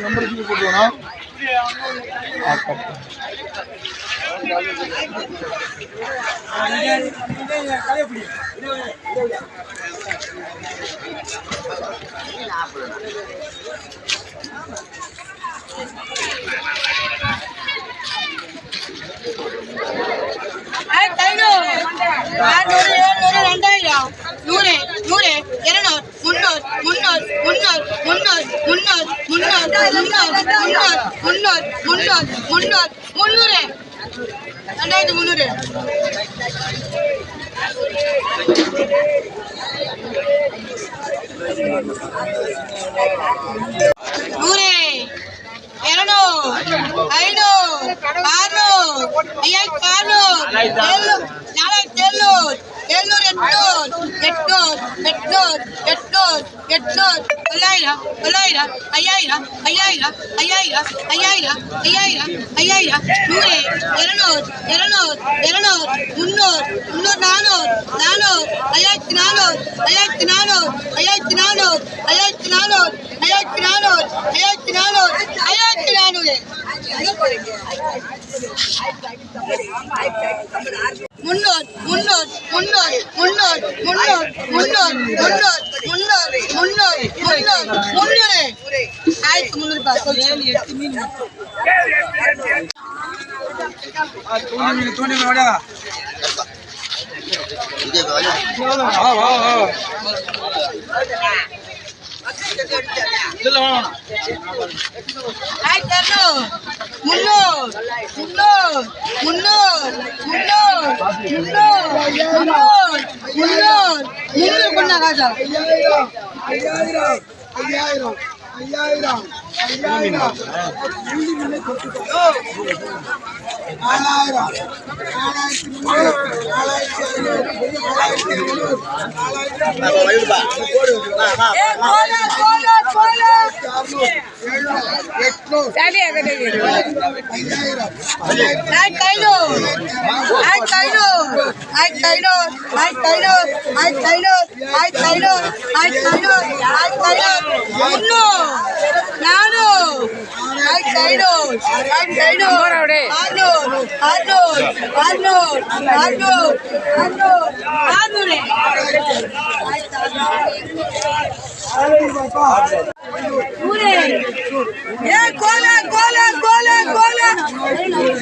நம்பருக்கு போட்டுவோனா நாற்பது போட்டுவோம் நூறு ஏழ்நூறு ரெண்டாயிரம் நூறு நூறு இருநூறு முன்னூறு முன்னூறு முன்னூறு முன்னூறு முன்னூறு முன்னூறு முன்னூறு முன்னூறு முன்னூறு முன்னூறு முன்னூறு ரெண்டாயிரத்தி முந்நூறு நூறு இருநூறு ஐநூறு Ahí hay palos. Get dos, get dos, get dos, get dos. Alaira, Alaira, Ayaira, Ayaira, Ayaira, Ayaira, Ayaira, Ayaira. Nure, Eranos, Eranos, Eranos, Munnos, Munnos Nanos, Nanos, Ayat Nanos, Ayat Nanos, Ayat Nanos, Ayat Nanos, Ayat Nanos, Ayat Nanos, Ayat Nanos. ஐயாயிரத்தி நானூறு ஐயாயிரத்தி நானூறு முன்னூறு முன்னூறு முன்னூறு முன்னூறு முன்னூறு முன்னூறு முன்னூறு முன்னூறு முன்னூறு முன்னூறு முன்னூறு ஆயிரத்தி முந்நூறு தூண்டி மீன் தூண்டி மீன் ஓடியா வா வா வா ஐயாயிரம் ஐயாயிரம் ஐயாயிரம். ஐயாயிரம். ஐயாயிரம் ஐயாயிரம் நாலாயிரம் நாலாயிரத்தி முந்நூறு நாலாயிரத்தி ஐநூறு. நாலாயிரத்தி எழுநூறு கோல எட்நூறு ஐயாயிரம் ஆயிரத்தி ஐநூறு ஆயிரத்தி ஐநூறு ஆயிரத்தி ஐநூறு ஆயிரத்தி ஐநூறு ஆயிரத்தி ஐநூறு ஆயிரத்தி ஐநூறு ஆயிரத்தி ஐநூறு ஆயிரத்தி ஐநூறு முன்னூறு நானூறு ஆயிரத்தி ஐநூறு ஆயிரத்தி ஐநூறு ஆறுநூறு ஆறுநூறு ஆறுநூறு ஆறுநூறு ஆறுநூறு ஆறுநூறு நூறு ஏ ¡Eh, cola, cola, cola, cola!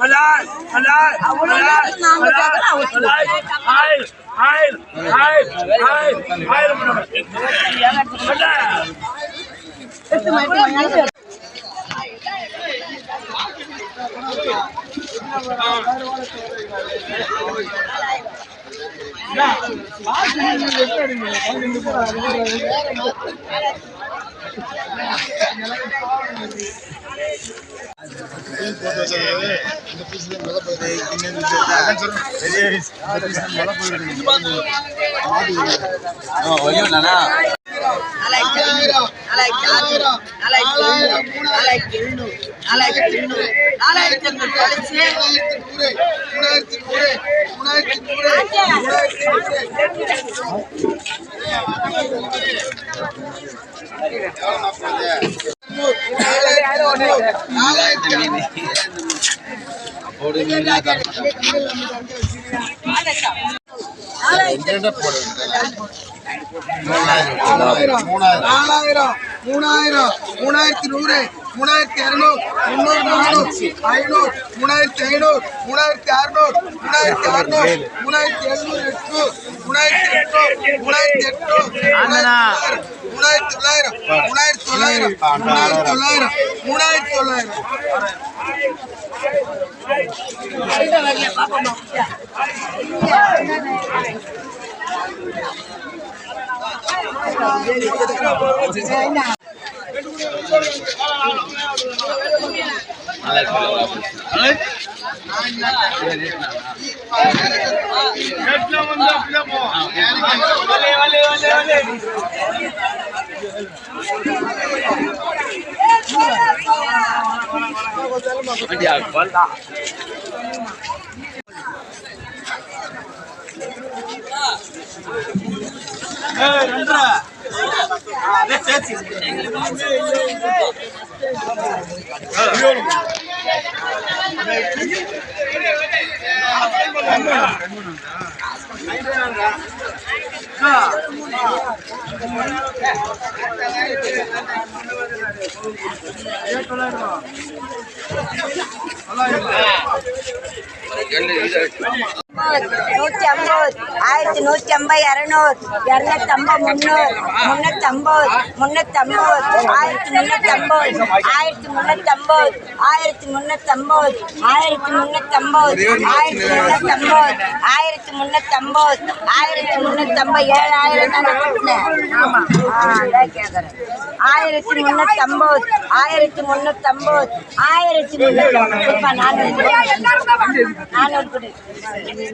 மலாய் மலாய் மலாய் Malay oil oil oil oil oil Malay Thank you. Piece போட்டு வச்சிருக்காரு இந்த பீஸ் மழை போயிடுது இன்னும் மழை போயிடுது நாலாயிரத்தி நாலாயிரம் மூணாயிரம். மூணாயிரத்தி நூறு. மூணாயிரத்தி இருநூறு முந்நூறு நானூறு ஐநூறு மூணாயிரத்தி ஐநூறு மூணாயிரத்தி அறுநூறு மூணாயிரத்தி அறுநூறு மூணாயிரத்தி எழுநூறு எட்டு மூணாயிரத்தி எட்டு மூணாயிரத்தி எட்டு மூணாயிரத்தி தொள்ளாயிரம் மூணாயிரத்தி தொள்ளாயிரம் மூணாயிரத்தி தொள்ளாயிரம் மூணாயிரத்தி தொள்ளாயிரம் மூணாயிரத்தி தொள்ளாயிரம் Hei, Rendra. Let's தொள்ளாயிரம் தொள்ளாயிரம் நூற்றி ஐம்பது ஆயிரத்தி நூற்றி ஐம்பது இரநூறு இரநூத்தம்பது முந்நூறு முந்நூற்றம்பது முந்நூற்றம்பது ஆயிரத்தி முந்நூற்றம்பது ஆயிரத்தி முந்நூற்றம்பது ஆயிரத்தி முந்நூற்றம்பது ஆயிரத்தி முந்நூற்றம்பது ஆயிரத்தி முந்நூற்றம்பது ஆயிரத்தி முந்நூற்றம்பது ஆயிரத்தி முந்நூற்றம்பது ஏழாயிரம் தானே கொடுத்தேன் ஆமாம் ஆ அதான் கேட்குறேன் ஆயிரத்தி முந்நூற்றம்பது ஆயிரத்தி முந்நூற்றம்பது ஆயிரத்தி முந்நூற்றம்பது இப்போ நானூறு நானூறு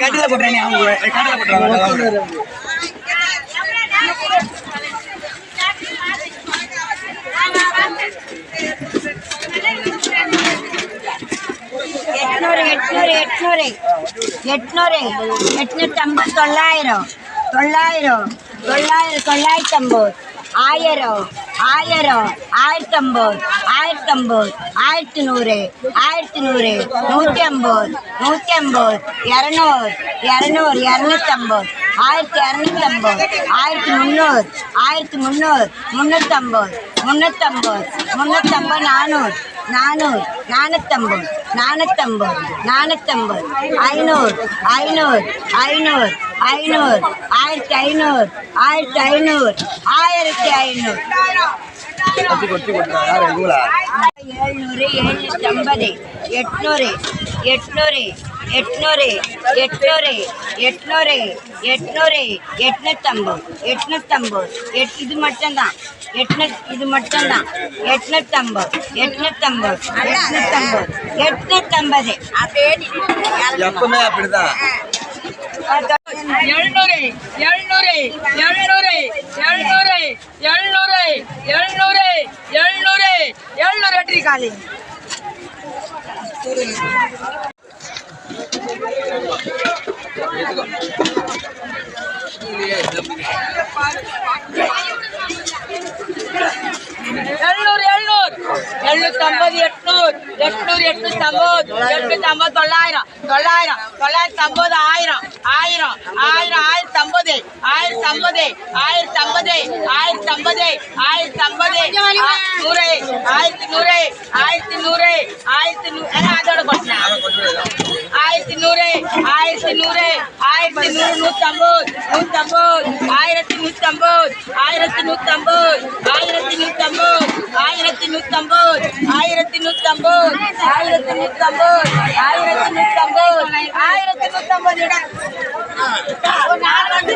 கட்டில போட்டுறேன் அவங்க கட்டில போட்டுறாங்க எட்நூறு எட்நூறு எட்நூறு எட்நூறு தொள்ளாயிரம் தொள்ளாயிரம் தொள்ளாயிரம் தொள்ளாயிரத்தி ஐம்பது. ஆயிரம். ஆயிரம் ஆயிரத்தி ஐம்பது ஆயிரத்தி நூறு ஆயிரத்தி நூறு நூற்றி ஐம்பது நூற்றி ஐம்பது இரநூறு இரநூறு இரநூத்தம்பது ஆயிரத்தி இரநூத்தம்பது ஆயிரத்தி முந்நூறு ஆயிரத்தி முந்நூறு முந்நூற்றம்பது முந்நூற்றம்பது முந்நூற்றம்பது நானூறு. நானூறு நானூற்றம்பது நானூற்றம்பது நானூற்றம்பது ஐநூறு ஐநூறு ஐநூறு ஐநூறு ஆயிரத்தி ஐநூறு ஆயிரத்தி ஐநூறு ஆயிரத்தி ஐநூறு. ஏழ்நூறு எழுநூற்றி ஐம்பது எட்நூறு எட்நூறு எட்நூறு எட்நூறு எட்நூறு எட்நூறு எட்நூற்றம்பது எட்நூற்றம்பது எட் இது மட்டும்தான் எட்நூ இது மட்டும்தான் எட்நூற்றம்பது எட்நூற்றம்பது எட்நூற்றம்பது எட்நூற்றம்பது அப்படியே எப்பவுமே அப்படிதான் எழுநூறு எழுநூறு எழுநூறு எழுநூறு எழுநூறு எழுநூறு எழுநூறு எழுநூறு வெற்றி காலி. எழுநூறு எழுநூறு. எழுநூத்தி ஐம்பது எட்நூறு. எட்நூறு எட்நூத்தி ஐம்பது எட்நூத்தி ஐம்பது தொள்ளாயிரம் தொள்ளாயிரம் தொள்ளாயிரத்தி ஐம்பது ஆயிரம் ஆயிரம் ஆயிரம் ஆயிரத்தி ஐம்பது ஆயிரத்தி ஐம்பது ஆயிரத்தி ஐம்பது ஆயிரத்தி ஐம்பது ஆயிரத்தி ஐம்பது நூறு ஆயிரத்தி நூறு ஆயிரத்தி நூறு ஆயிரத்தி நூறு ஏன்னா அதோட கொட்டினேன் ஆயிரத்தி நூறு ஆயிரத்தி நூறு ஆயிரத்தி நூறு நூற்றம்பது நூற்றம்பது ஆயிரத்தி நூற்றம்பது ஆயிரத்தி நூற்றம்பது ஆயிரத்தி நூற்றம்பது ஆயிரத்தி நூற்றம்பது ஆயிரத்தி நூற்றம்பது ஆயிரத்தி நூற்றம்பது ஆயிரத்தி நூற்றம்பது ஆயிரத்தி நூற்றம்பது நாலு வந்து